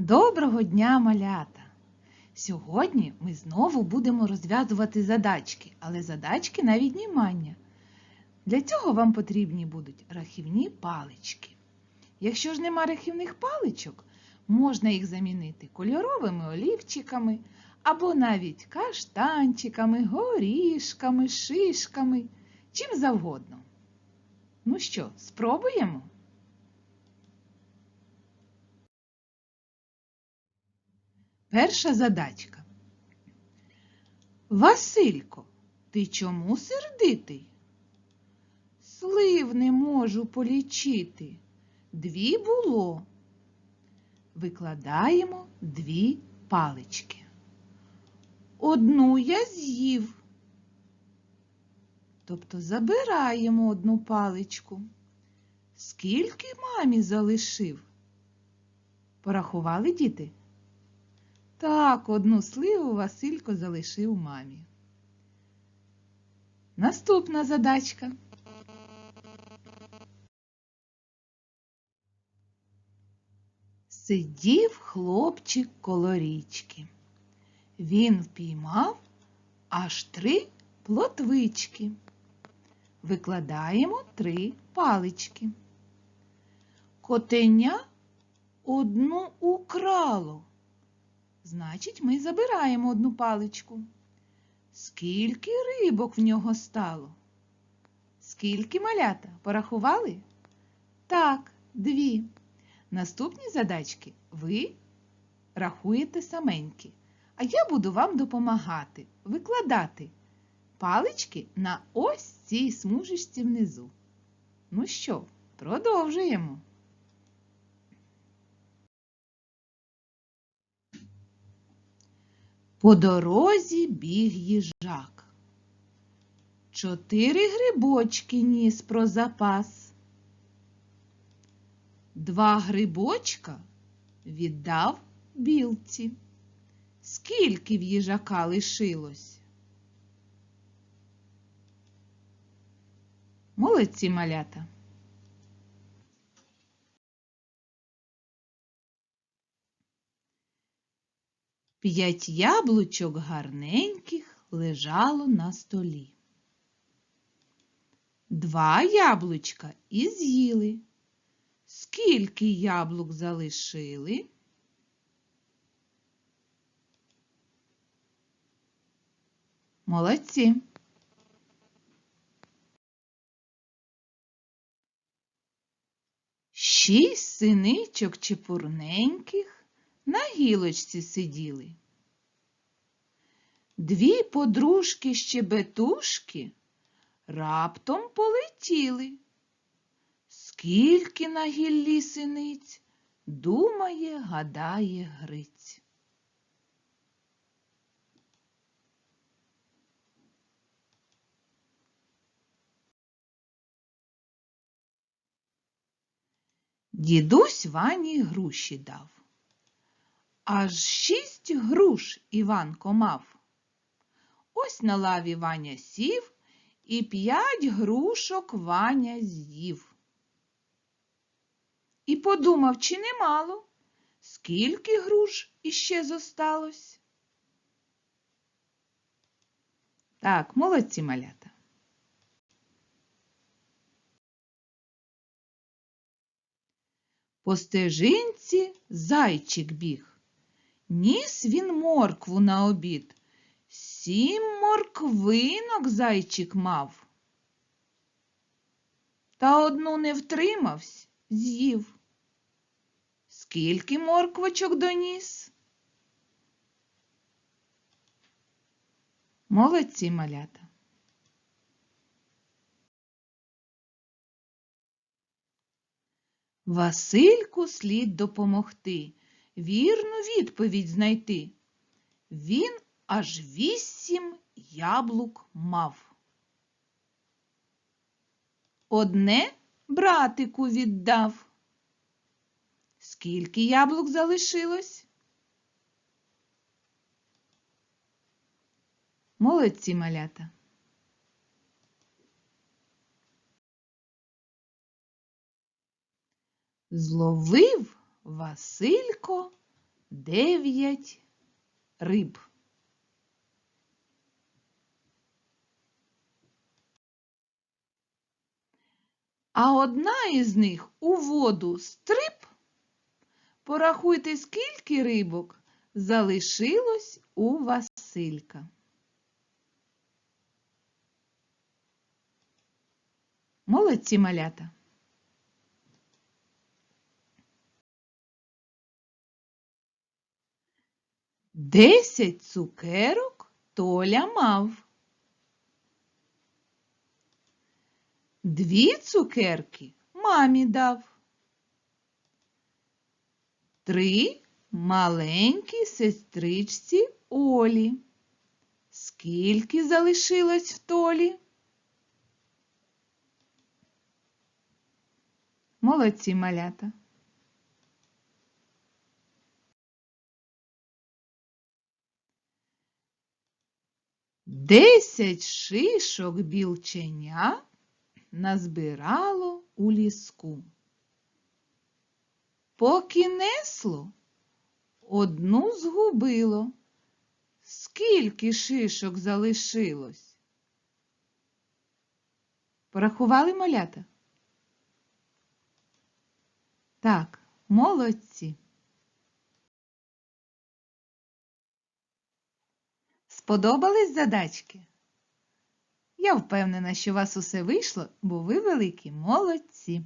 Доброго дня, малята! Сьогодні ми знову будемо розв'язувати задачки, але задачки на віднімання. Для цього вам потрібні будуть рахівні палички. Якщо ж нема рахівних паличок, можна їх замінити кольоровими олівчиками або навіть каштанчиками, горішками, шишками, чим завгодно. Ну що, спробуємо? Перша задачка. Василько, ти чому сердитий? Слив не можу полічити. Дві було. Викладаємо дві палички. Одну я з'їв. Тобто забираємо одну паличку. Скільки мамі залишив? Порахували діти? Так, одну сливу Василько залишив мамі. Наступна задачка. Сидів хлопчик коло річки. Він впіймав аж три плотвички. Викладаємо три палички. Котеня одну украло. Значить, ми забираємо одну паличку. Скільки рибок в нього стало? Скільки малята? Порахували? Так, дві. Наступні задачки ви рахуєте саменькі, а я буду вам допомагати викладати палички на ось цій смужечці внизу. Ну що, продовжуємо. По дорозі біг їжак. Чотири грибочки ніс про запас. Два грибочка віддав білці. Скільки в їжака лишилось? Молодці малята. П'ять яблучок гарненьких лежало на столі. Два яблучка і з'їли. Скільки яблук залишили? Молодці. Шість синичок чепурненьких на гілочці сиділи. Дві подружки щебетушки раптом полетіли. Скільки на гіллі синиць думає, гадає Гриць. Дідусь Вані груші дав. Аж шість груш Іванко мав. Ось на лаві Ваня сів і п'ять грушок Ваня з'їв. І подумав, чи немало, скільки груш іще зосталось. Так, молодці малята. По стежинці зайчик біг. Ніс він моркву на обід. Сім морквинок зайчик мав. Та одну не втримавсь, з'їв. Скільки морквочок доніс? Молодці малята. Васильку слід допомогти, вірну відповідь знайти. Він аж вісім яблук мав. Одне братику віддав. Скільки яблук залишилось? Молодці малята. Зловив Василько дев'ять риб. А одна із них у воду стрип. Порахуйте, скільки рибок залишилось у Василька. Молодці малята. Десять цукерок Толя мав. Дві цукерки мамі дав. Три маленькі сестричці Олі. Скільки залишилось в толі? Молодці малята. Десять шишок білченя назбирало у ліску. Поки несло, одну згубило. Скільки шишок залишилось? Порахували малята? Так, молодці. Сподобались задачки? Я впевнена, що у вас усе вийшло, бо ви великі молодці.